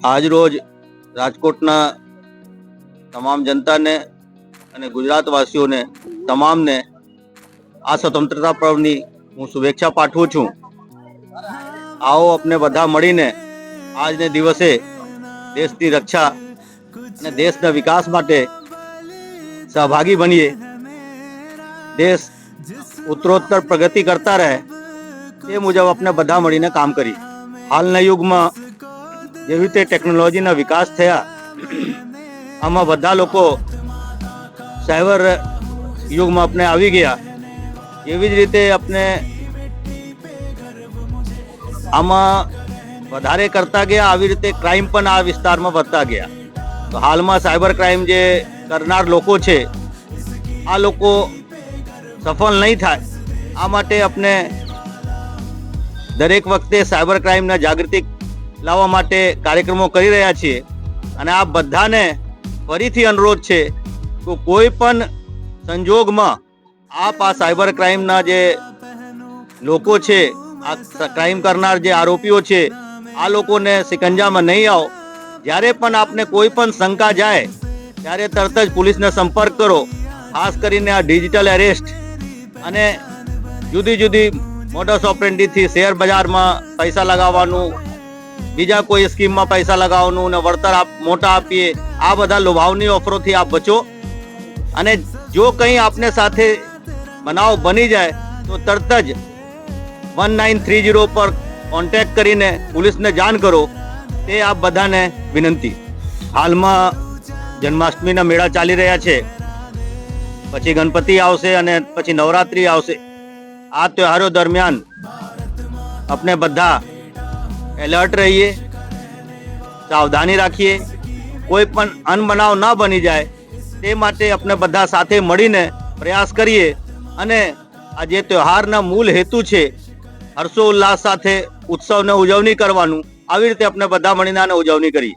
આજ રોજ રાજકોટના તમામ જનતાને અને ગુજરાતવાસીઓને, તમામને આ સ્વતંત્રતા પર્વની હું શુભેચ્છા પાઠવું છું. આવો આપણે બધા મળીને આજને દિવસે દેશની રક્ષા અને દેશના વિકાસ માટે સહભાગી બનીએ. દેશ ઉત્તરોત્તર પ્રગતિ કરતા રહે એ મુજબ આપણે બધા મળીને કામ કરી હાલના યુગમાં જેવી રીતે ટેકનોલોજીના વિકાસ થયા, આમાં બધા લોકો સાયબર યુગમાં આપણે આવી ગયા. એવી જ રીતે આપણે આમાં વધારે કરતા ગયા, આવી રીતે ક્રાઇમ પણ આ વિસ્તારમાં વધતા ગયા. તો હાલમાં સાયબર ક્રાઇમ જે કરનાર લોકો છે, આ લોકો સફળ નહીં થાય. આ માટે આપણે દરેક વખતે સાયબર ક્રાઇમના જાગૃતિ લાવવા માટે કાર્યક્રમો કરી રહ્યા છીએ. અને આ બધાને ફરીથી અનુરોધ છે કે કોઈ પણ સંજોગમાં આપ આ સાયબર ક્રાઇમના જે લોકો છે, આ ક્રાઇમ કરનાર જે આરોપીઓ છે, આ લોકોને સિકંજામાં નહીં આવો. જ્યારે પણ આપને કોઈ પણ શંકા જાય, ત્યારે તરત જ પોલીસને સંપર્ક કરો. ખાસ કરીને આ ડિજિટલ એરેસ્ટ અને જુદી જુદી મોટર્સ ઓપરેન્ડીથી શેર બજારમાં પૈસા લગાવવાનું બીજા કોઈ સ્કીમમાં પૈસા લગાવવાનું ને વળતર આપ, મોટા આપીએ, આ બધા લોભાવની ઓફરોથી આપ બચો. અને જો કંઈ આપને સાથે બનાવ બની જાય, તો તરત જ વન નાઇન થ્રી જીરો પર કોન્ટેક્ટ કરીને પોલીસને જાણ કરો. તે આપ બધાને વિનંતી. હાલમાં જન્માષ્ટમીના મેળા ચાલી રહ્યા છે. પછી ગણપતિ આવશે અને પછી નવરાત્રી આવશે. આ તહેવારો દરમિયાન આપણે બધા એલર્ટ રહીએ, સાવધાની રાખીએ, કોઈ પણ અનબનાવ ન બની જાય, તે માટે આપણે બધા સાથે મળીને પ્રયાસ કરીએ. અને આ જે તહેવારના મૂળ હેતુ છે, હર્ષોલ્લાસ સાથે ઉત્સવને ઉજવણી કરવાનું, આવી રીતે આપણે બધા મળીને આને ઉજવણી કરીએ.